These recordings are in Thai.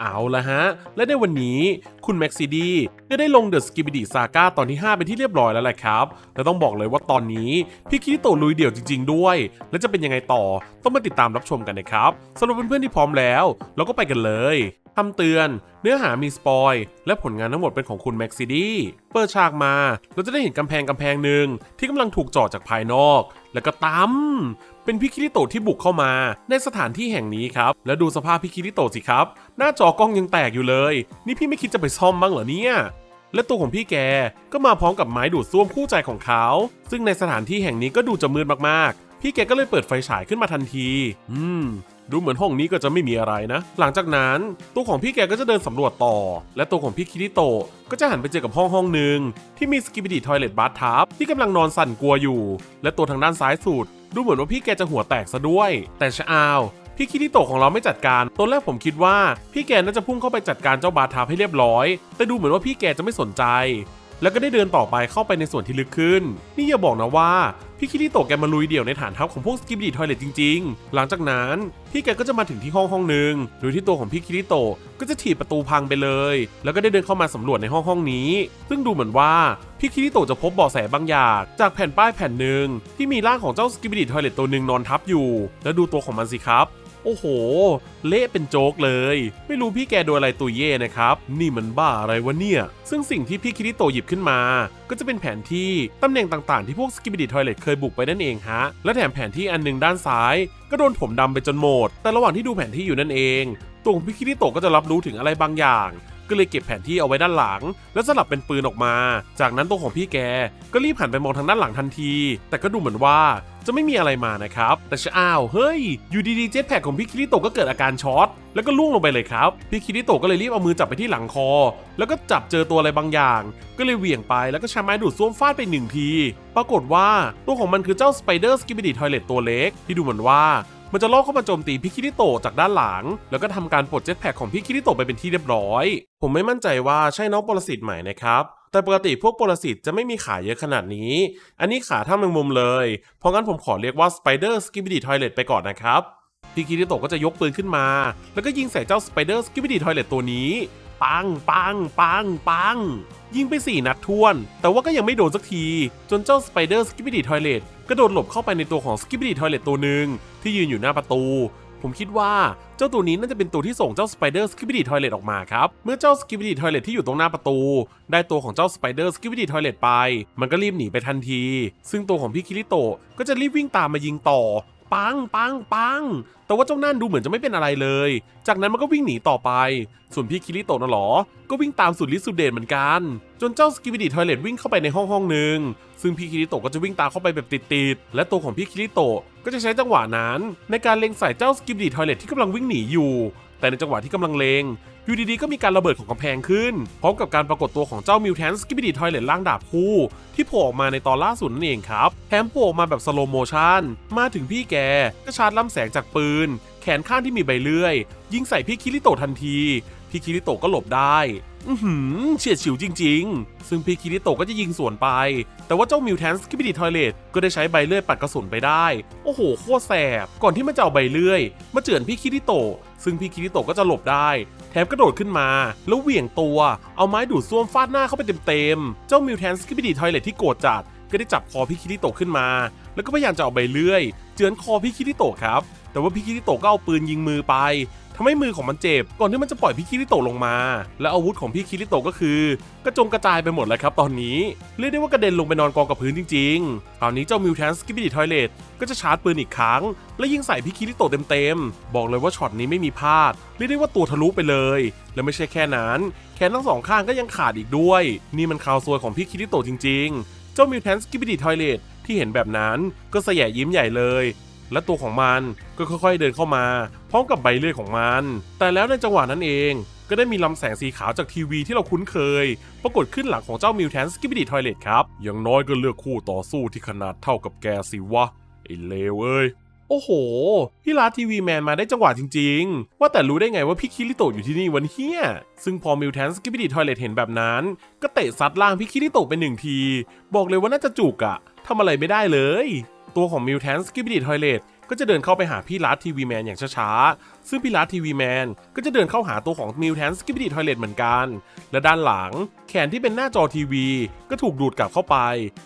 เอาละฮะ และในวันนี้คุณแม็กซิดีก็ได้ลงเดอะสกิบิดีซาก้าตอนที่ 5 เป็นที่เรียบร้อยแล้วแหละครับ และต้องบอกเลยว่าตอนนี้พี่คิริโตลุยเดี่ยวจริง ๆ ด้วย และจะเป็นยังไงต่อต้องมาติดตามรับชมกันนะครับสำหรับเพื่อนๆที่พร้อมแล้ว เราก็ไปกันเลยคำเตือน เนื้อหามีสปอย และผลงานทั้งหมดเป็นของคุณแม็กซิดีเปิดฉากมา เราจะได้เห็นกำแพงกำแพงหนึ่งที่กำลังถูกเจาะจากภายนอก แล้วก็ตั้ม เป็นพี่คิริโตะที่บุกเข้ามาในสถานที่แห่งนี้ครับ แล้วดูสภาพพี่คิริโตะสิครับ หน้าจอกล้องยังแตกอยู่เลย นี่พี่ไม่คิดจะไปซ่อมบ้างเหรอเนี่ยและตัวของพี่แกก็มาพร้อมกับไม้ดูดซ่วมคู่ใจของเขา ซึ่งในสถานที่แห่งนี้ก็ดูจะมืดมากๆ พี่แกก็เลยเปิดไฟฉายขึ้นมาทันที อืม ดูเหมือนห้องนี้ก็จะไม่มีอะไรนะ หลังจากนั้นตัวของพี่แกก็จะเดินสำรวจต่อ และตัวของพี่คิริโตะก็จะหันไปเจอกับห้องห้องหนึ่งที่มีสกิบิดีทอยเลตบาร์ทับที่กำลังนอนสั่นกลัวอยู่ และตัวทางด้านซ้ายสุด ดูเหมือนว่าพี่แกจะหัวแตกซะด้วย แต่ชะอาวพี่คิริโตะของเราไม่จัดการ ตอนแรกผมคิดว่าพี่แกน่าจะพุ่งเข้าไปจัดการเจ้าบาทาให้เรียบร้อย แต่ดูเหมือนว่าพี่แกจะไม่สนใจ แล้วก็ได้เดินต่อไปเข้าไปในส่วนที่ลึกขึ้น นี่อย่าบอกนะว่า พี่คิริโตะแกมาลุยเดี่ยวในฐานทัพของพวกสกิบดีทอยเลตจริง ๆ หลังจากนั้น พี่แกก็จะมาถึงที่ห้องห้องหนึ่งโดยที่ตัวของพี่คิริโตะก็จะถีบประตูพังไปเลย แล้วก็ได้เดินเข้ามาสำรวจในห้องห้องนี้ ซึ่งดูเหมือนว่าพี่คิริโตะจะพบเบาะแสบางอย่างจากแผ่นป้ายแผ่นหนึ่งที่มีร่างของเจ้าสกิบดีทอยเลตตัวหนึ่งนอนทับอยู่ แล้วดูตัวของมันสิครับ โอ้โห เละเป็นโจ๊กเลย ไม่รู้พี่แกโดนอะไรตุยเย่นะครับ นี่มันบ้าอะไรวะเนี่ย ซึ่งสิ่งที่พี่คิริโตหยิบขึ้นมา ก็จะเป็นแผนที่ตำแหน่งต่างๆที่พวกสกิบิดิทอยเลตเคยบุกไปนั่นเองฮะ และแถมแผนที่อันหนึ่งด้านซ้าย ก็โดนผมดำไปจนหมด แต่ระหว่างที่ดูแผนที่อยู่นั่นเองตัวของพี่คิริโตก็จะรับรู้ถึงอะไรบางอย่าง ก็เลยเก็บแผนที่เอาไว้ด้านหลัง แล้วสลับเป็นปืนออกมา จากนั้นตัวของพี่แกก็รีบหันไปมองทางด้านหลังทันที แต่ก็ดูเหมือนว่าจะไม่มีอะไรมานะครับ แต่ชะอ้าว เฮ้ย อยู่ดีๆ เจ็ตแพ็กของพี่คิริโตะก็เกิดอาการช็อต แล้วก็ล่วงลงไปเลยครับ พี่คิริโตะก็เลยรีบเอามือจับไปที่หลังคอ แล้วก็จับเจอตัวอะไรบางอย่าง ก็เลยเหวี่ยงไป แล้วก็ใช้ไม้ดูดซ่วมฟาดไปหนึ่งที ปรากฏว่าตัวของมันคือเจ้าสไปเดอร์สกิบิดีทอยเลตตัวเล็ก ที่ดูเหมือนว่า มันจะลอเข้ามาโจมตีพี่คิริโตะจากด้านหลัง แล้วก็ทำการปลดเจ็ตแพ็กของพี่คิริโตะไปเป็นที่เรียบร้อย ผมไม่มั่นใจว่าใช่น้องปรสิตใหม่นะครับแต่ปกติพวกปรสิตจะไม่มีขาเยอะขนาดนี้ อันนี้ขาท่าแมงมุมเลย เพราะงั้นผมขอเรียกว่า Spider Skibidi Toilet ไปก่อนนะครับ พี่คิริโตะก็จะยกปืนขึ้นมา แล้วก็ยิงใส่เจ้า Spider Skibidi Toilet ตัวนี้ ปังปังปังปังยิงไป 4 นัดทวน แต่ว่าก็ยังไม่โดนสักที จนเจ้า Spider Skibidi Toilet ก็ กระโดดหลบเข้าไปในตัวของสกิบบี้ทอยเลตตัวหนึ่งที่ยืนอยู่หน้าประตู ผมคิดว่าเจ้าตัวนี้น่าจะเป็นตัวที่ส่งเจ้าสไปเดอร์สกิบบี้ทอยเลตออกมาครับ เมื่อเจ้าสกิบบี้ทอยเลตที่อยู่ตรงหน้าประตู ได้ตัวของเจ้าสไปเดอร์สกิบบี้ทอยเลตไป มันก็รีบหนีไปทันที ซึ่งตัวของพี่คิริโตะก็จะรีบวิ่งตามมายิงต่อ ปังปังปัง แต่ว่าเจ้านั่นดูเหมือนจะไม่เป็นอะไรเลย จากนั้นมันก็วิ่งหนีต่อไป ส่วนพี่คิริโตะน่ะหรอ ก็วิ่งตามสุดฤทธิ์สุดเดชเหมือนกัน จนเจ้าสกิบิดีทอยเลตวิ่งเข้าไปในห้องห้องหนึ่งซึ่งพี่คิริโตะก็จะวิ่งตามเข้าไปแบบติดๆ และตัวของพี่คิริโตะก็จะใช้จังหวะนั้น ในการเล็งใส่เจ้าสกิบิดีทอยเลตที่กำลังวิ่งหนีอยู่ แต่ในจังหวะที่กำลังเลงอยู่ดีๆก็มีการระเบิดของกำแพงขึ้น พร้อมกับการปรากฏตัวของเจ้ามิวแทนสกิบิดิทอยเลตล่างดาบคู่ ที่โผล่ออกมาในตอนล่าสุดนั่นเองครับแถมโผล่ออกมาแบบสโลโมชั่นมาถึงพี่แกก็ชาร์จลำแสงจากปืน แขนข้างที่มีใบเลื่อย ยิงใส่พี่คิริโตทันที พี่คิริโตก็หลบได้อือหือเฉียดฉิวจริง ๆ ซึ่งพี่คิริโตก็จะยิงสวนไป แต่ว่าเจ้ามิวแทนสกิบิดิทอยเลตก็ได้ใช้ใบเลื่อยปัดกระสุนไปได้ โอ้โห โคตรแสบ ก่อนที่มันจะเอาใบเลื่อย มาเจือนพี่คิริโต ซึ่งพี่คิริโตะก็จะหลบได้ แถมกระโดดขึ้นมา แล้วเหวี่ยงตัว เอาไม้ดูดซ่วมฟาดหน้าเข้าไปเต็มๆ เจ้ามิวแทนสกิบิดีทอยเลตที่โกรธจัดก็ได้จับคอพี่คิริโตะขึ้นมา แล้วก็พยายามจะเอาใบเลื่อย เจือนคอพี่คิริโตะครับ แต่ว่าพี่คิริโตะก็เอาปืนยิงมือไปทำให้มือของมันเจ็บ ก่อนที่มันจะปล่อยพี่คิริโตะลงมา และอาวุธของพี่คิริโตะก็คือ กระจงกระจายไปหมดแล้วครับตอนนี้ เรียกได้ว่ากระเด็นลงไปนอนกองกับพื้นจริงๆ คราวนี้เจ้ามิวแทนสกิบิดิทอยเลตก็จะชาร์จปืนอีกครั้ง และยิงใส่พี่คิริโตะเต็มๆ บอกเลยว่าช็อตนี้ไม่มีพลาด เรียกได้ว่าตัวทะลุไปเลย และไม่ใช่แค่นั้น แขนทั้งสองข้างก็ยังขาดอีกด้วย นี่มันข่าวซวยของพี่คิริโตะจริง ๆ เจ้ามิวแทนสกิบิดิทอยเลตที่เห็นแบบนั้นก็แสยยิ้มใหญ่เลย และตัวของมันก็ค่อยๆเดินเข้ามา พร้อมกับใบเลื่อยของมัน แต่แล้วในจังหวะนั้นเองก็ได้มีลำแสงสีขาวจากทีวีที่เราคุ้นเคย ปรากฏขึ้นหลังของเจ้ามิวแทนสกิบิดิทอยเลตครับ อย่างน้อยก็เลือกคู่ต่อสู้ที่ขนาดเท่ากับแกสิวะ ไอ้เลวเอ้ย โอ้โห พี่ลาทีวีแมนมาได้จังหวะจริง ๆ ว่าแต่รู้ได้ไงว่าพี่คิริโตะอยู่ที่นี่วันเฮียซึ่งพอมิวแทนสกิบิดิทอยเลตเห็นแบบนั้น ก็เตะซัดล่างพี่คิริโตะไปหนึ่งที บอกเลยว่าน่าจะจุกอะทำอะไรไม่ได้เลย ตัวของมิวแทนสกิบิดิทอยเลตก็จะเดินเข้าไปหาพี่ลัดทีวีแมนอย่างช้าๆ ซึ่งพี่ลัดทีวีแมนก็จะเดินเข้าหาตัวของมิวแทนสกิปปี้ทอยเลตเหมือนกัน และด้านหลัง นที่เป็นหน้าจอทีวี ก็ถูกดูดกลับเข้าไป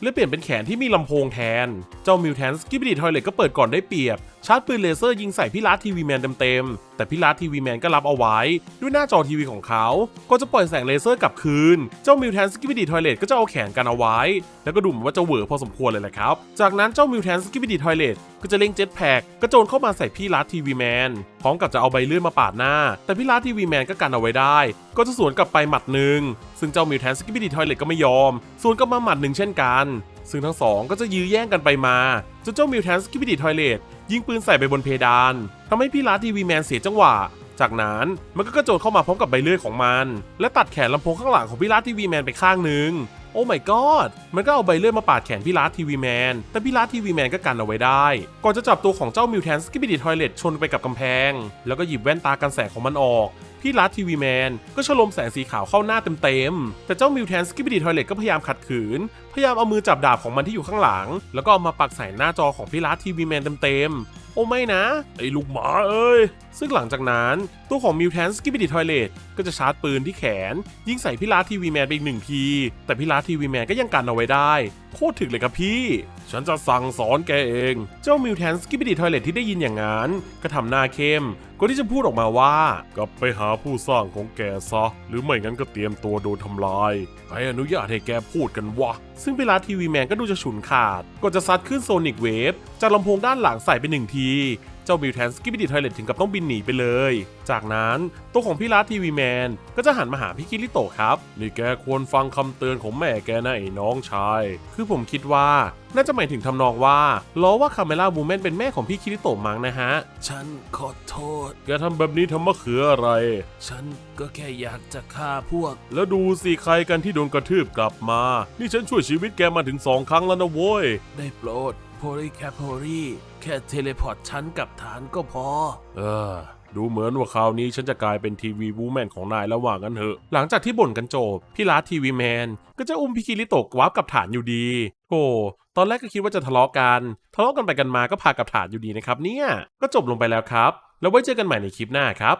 และเปลี่ยนเป็นแขนที่มีลำโพงแทน เจ้ามิวแทนสกิปปี้ทอยเลตก็เปิดก่อนได้เปรียบ ชาร์จปืนเลเซอร์ยิงใส่พี่ลัดทีวีแมนเต็มๆ แต่พี่ลัดทีวีแมนก็รับเอาไว้ ด้วยหน้าจอทีวีของเขา ก็จะปล่อยแสงเลเซอร์กลับคืน เจ้ามิวแทนสกิปปี้ทอยเลตก็จะเอาแขนกันเอาไว้ แล้วก็ดูเหมือนว่าจะเหวอพอสมควรเลยแหละครับ จากนั้นเจ้ามิวแทนสกิปปี้ทอยเลตก็จะเล่งเจ็ตแพ็กกระโจนเข้ามาใส่พี่ลัดทีวีแมนพร้อมกับจะเอาใบเลื่อนมาปาดหน้า แต่พี่ลัดทีวีแมนก็กันเอาไว้ได้ ก็จะสวนกลับไปหมัดหนึ่ง ซึ่งเจ้ามิวแทนสกิบิดีทอยเลตก็ไม่ยอม สวนกลับมาหมัดหนึ่งเช่นกัน ซึ่งทั้งสองก็จะยื้อแย่งกันไปมา จนเจ้ามิวแทนสกิบิดีทอยเลตยิงปืนใส่ไปบนเพดานทำให้พี่ลัดทีวีแมนเสียจังหวะ จากนั้นมันก็กระโจนเข้ามาพร้อมกับใบเลื่อยของมัน และตัดแขนลำโพงข้างหลังของพี่ลัดทีวีแมนไปข้างหนึ่ง โอ้ my god มันก็เอาใบเลื่อยมาปาดแขนพี่ลัดทีวีแมน แต่พี่ลัดทีวีแมนก็กันเอาไว้ได้ ก่อนจะจับตัวของเจ้ามิวแทนสกิปปี้ทอยเลตชนไปกับกำแพง แล้วก็หยิบแว่นตากันแสงของมันออก พี่ลัดทีวีแมนก็ฉลมแสงสีขาวเข้าหน้าเต็มๆ แต่เจ้ามิวแทนสกิปปี้ทอยเลตก็พยายามขัดขืน พยายามเอามือจับดาบของมันที่อยู่ข้างหลัง แล้วก็เอามาปักใส่หน้าจอของพี่ลัดทีวีแมนเต็มๆ โอ้ไม่นะ ไอ้ลูกหมาเอ้ย ซึ่งหลังจากนั้น ตัวของมิวแทนสกิบิดิทอยเลตก็จะชาร์จปืนที่แขน ยิงใส่พิลาทีวีแมนไปอีกหนึ่งที แต่พิลาทีวีแมนก็ยังกันเอาไว้ได้ โคตรถึกเลยครับพี่ ฉันจะสั่งสอนแกเอง เจ้ามิวแทนสกิบิดิทอยเลตที่ได้ยินอย่างนั้น ก็ทำหน้าเข้ม ก็ที่จะพูดออกมาว่า กลับไปหาผู้สร้างของแกซะ หรือไม่งั้นก็เตรียมตัวโดนทำลายใครอนุญาตให้แกพูดกันวะ ซึ่งเวลาทีวีแมนก็ดูจะฉุนขาด ก็จะซัดขึ้นโซนิกเวฟจากลำโพงด้านหลังใส่ไปหนึ่งที เจ้ามิวแทนสกิปปี้ทอยเลตถึงกับต้องบินหนีไปเลย จากนั้นตัวของพี่ลัดทีวีแมนก็จะหันมาหาพี่คิริโตะครับนี่แกควรฟังคำเตือนของแม่แกนะไอ้น้องชาย คือผมคิดว่าน่าจะหมายถึงทำนองว่าล้อว่าคาเมล่าบูแมนเป็นแม่ของพี่คิริโตะมั้งนะฮะ ฉันขอโทษ แกทำแบบนี้ทำมะเขืออะไร ฉันก็แค่อยากจะฆ่าพวก แล้วดูสิใครกันที่โดนกระทืบกลับมา นี่ฉันช่วยชีวิตแกมาถึงสองครั้งแล้วนะโว้ย ได้โปรด โพลีแคปโพลีแค่เทเลพอร์ตฉันกับฐานก็พอ เออ ดูเหมือนว่าคราวนี้ฉันจะกลายเป็นทีวีวูแมนของนายแล้วว่างั้นเถอะ หลังจากที่บ่นกันจบ พี่ลาทีวีแมน ก็จะอุ้มพี่คิริโตะวับกับฐานอยู่ดีโอ้ตอนแรกก็คิดว่าจะทะเลาะกัน ทะเลาะกันไปกันมาก็พากับฐานอยู่ดีนะครับเนี่ย ก็จบลงไปแล้วครับ แล้วไว้เจอกันใหม่ในคลิปหน้าครับ